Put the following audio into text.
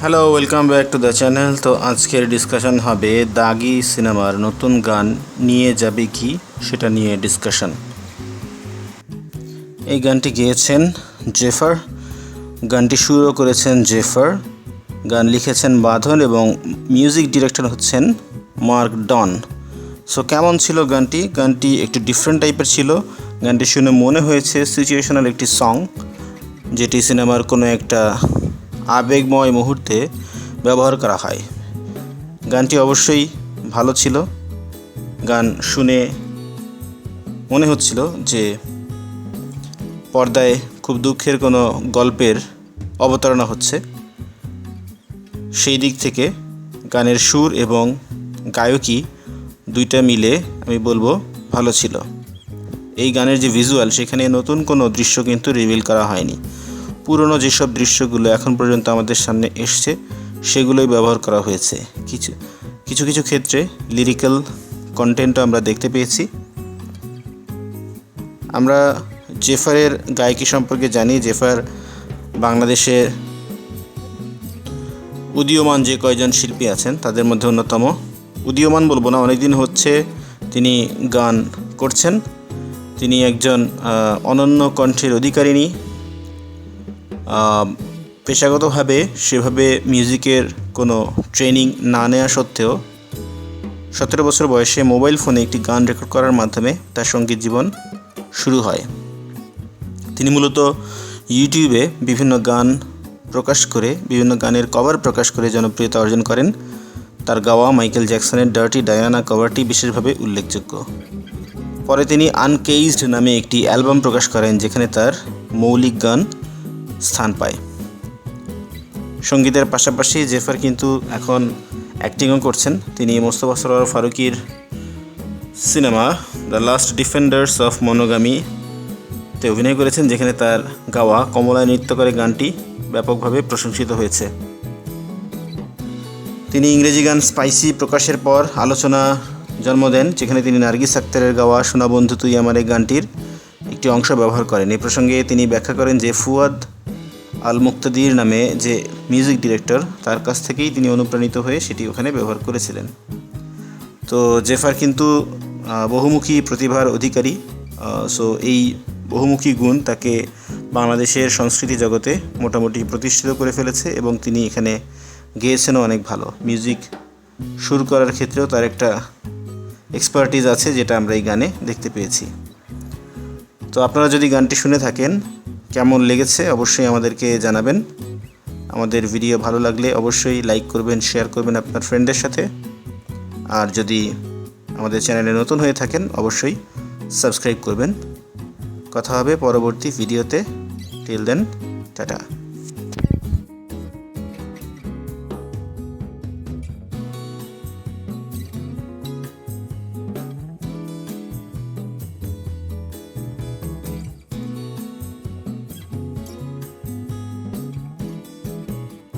Hello welcome back to the channel তো আজকের discussion হবে দাগি সিনেমার নতুন গান নিয়ে যাবে কি সেটা নিয়ে ডিসকাশন এই গানটি গেয়েছেন জেফার। গানটি শুরু করেছেন জেফার। গান লিখেছেন বাঁধন এবং মিউজিক ডিরেক্টর হচ্ছেন মার্ক ডন। সো কেমন ছিল গানটি? গানটি একটু ডিফারেন্ট টাইপের ছিল। গানটি শুনে মনে হয়েছে সিচুয়েশনাল একটি সং যেটি সিনেমার কোনো একটা আবেগময় মুহূর্তে ব্যবহার করা হয়। গানটি অবশ্যই ভালো ছিল। গান শুনে মনে হচ্ছিল যে পর্দায় খুব দুঃখের কোনো গল্পের অবতারণা হচ্ছে। সেই দিক থেকে গানের সুর এবং গায়কী দুইটা মিলে আমি বলব ভালো ছিল। এই গানের যে ভিজুয়াল সেখানে নতুন কোনো দৃশ্য কিন্তু রিভিল করা হয়নি। পুরনো যেসব দৃশ্যগুলো এখন পর্যন্ত আমাদের সামনে এসছে, সেগুলোই ব্যবহার করা হয়েছে। কিছু কিছু কিছু ক্ষেত্রে লিরিক্যাল কন্টেন্টও আমরা দেখতে পেয়েছি। আমরা জেফারের গায়কী সম্পর্কে জানি, জেফার বাংলাদেশের উদীয়মান যে কয়জন শিল্পী আছেন, তাদের মধ্যে অন্যতম। উদীয়মান বলব না, অনেকদিন হচ্ছে তিনি গান করছেন। তিনি একজন অনন্য কণ্ঠের অধিকারিণী। পেশাগতভাবে সেভাবে মিউজিকের কোনো ট্রেনিং না নেওয়া সত্ত্বেও সতেরো বছর বয়সে মোবাইল ফোনে একটি গান রেকর্ড করার মাধ্যমে তার সংগীত জীবন শুরু হয়। তিনি মূলত ইউটিউবে বিভিন্ন গান প্রকাশ করে, বিভিন্ন গানের কভার প্রকাশ করে জনপ্রিয়তা অর্জন করেন। তার গাওয়া মাইকেল জ্যাকসনের ডার্টি ডায়ানা কভারটি বিশেষভাবে উল্লেখযোগ্য। পরে তিনি আনকেইজড নামে একটি অ্যালবাম প্রকাশ করেন, যেখানে তার মৌলিক গান স্থান পায়। সঙ্গীতের পাশাপাশি জেফার কিন্তু এখন অ্যাক্টিংও করছেন। তিনি Mostofa Sarwar ফারুকির cinema the last defenders of monogamy তে অভিনয় করেছেন, যেখানে তার গাওয়া কমলায় নৃত্য করে গানটি ব্যাপকভাবে প্রশংসিত হয়েছে। তিনি ইংরেজি গান স্পাইসি প্রকাশের পর আলোচনা জন্ম দেন, যেখানে তিনি নার্গিস আক্তারের গাওয়া সোনা বন্ধু তুই আমার এই গানটির একটি অংশ ব্যবহার করেন। এই প্রসঙ্গে তিনি ব্যাখ্যা করেন যে ফুয়াদ আল মুক্তাদির নামে যে মিউজিক ডিরেক্টর তার কাছ থেকেই তিনি অনুপ্রাণিত হয়ে সেটি ওখানে ব্যবহার করেছিলেন। তো জেফার কিন্তু বহুমুখী প্রতিভার অধিকারী। সো এই বহুমুখী গুণ তাকে বাংলাদেশের সংস্কৃতি জগতে মোটামুটি প্রতিষ্ঠিত করে ফেলেছে এবং তিনি এখানে গেয়েছেনও অনেক ভালো। মিউজিক সুর করার ক্ষেত্রেও তার একটা এক্সপার্টিজ আছে যেটা আমরা এই গানে দেখতে পেয়েছি। তো আপনারা যদি গানটি শুনে থাকেন কেমন লেগেছে অবশ্যই আমাদেরকে জানাবেন। আমাদের ভিডিও ভালো লাগলে অবশ্যই লাইক করবেন, শেয়ার করবেন আপনার ফ্রেন্ডের সাথে। আর যদি আমাদের চ্যানেলে নতুন হয়ে থাকেন, অবশ্যই সাবস্ক্রাইব করবেন। কথা হবে পরবর্তী ভিডিওতে। Till then tata.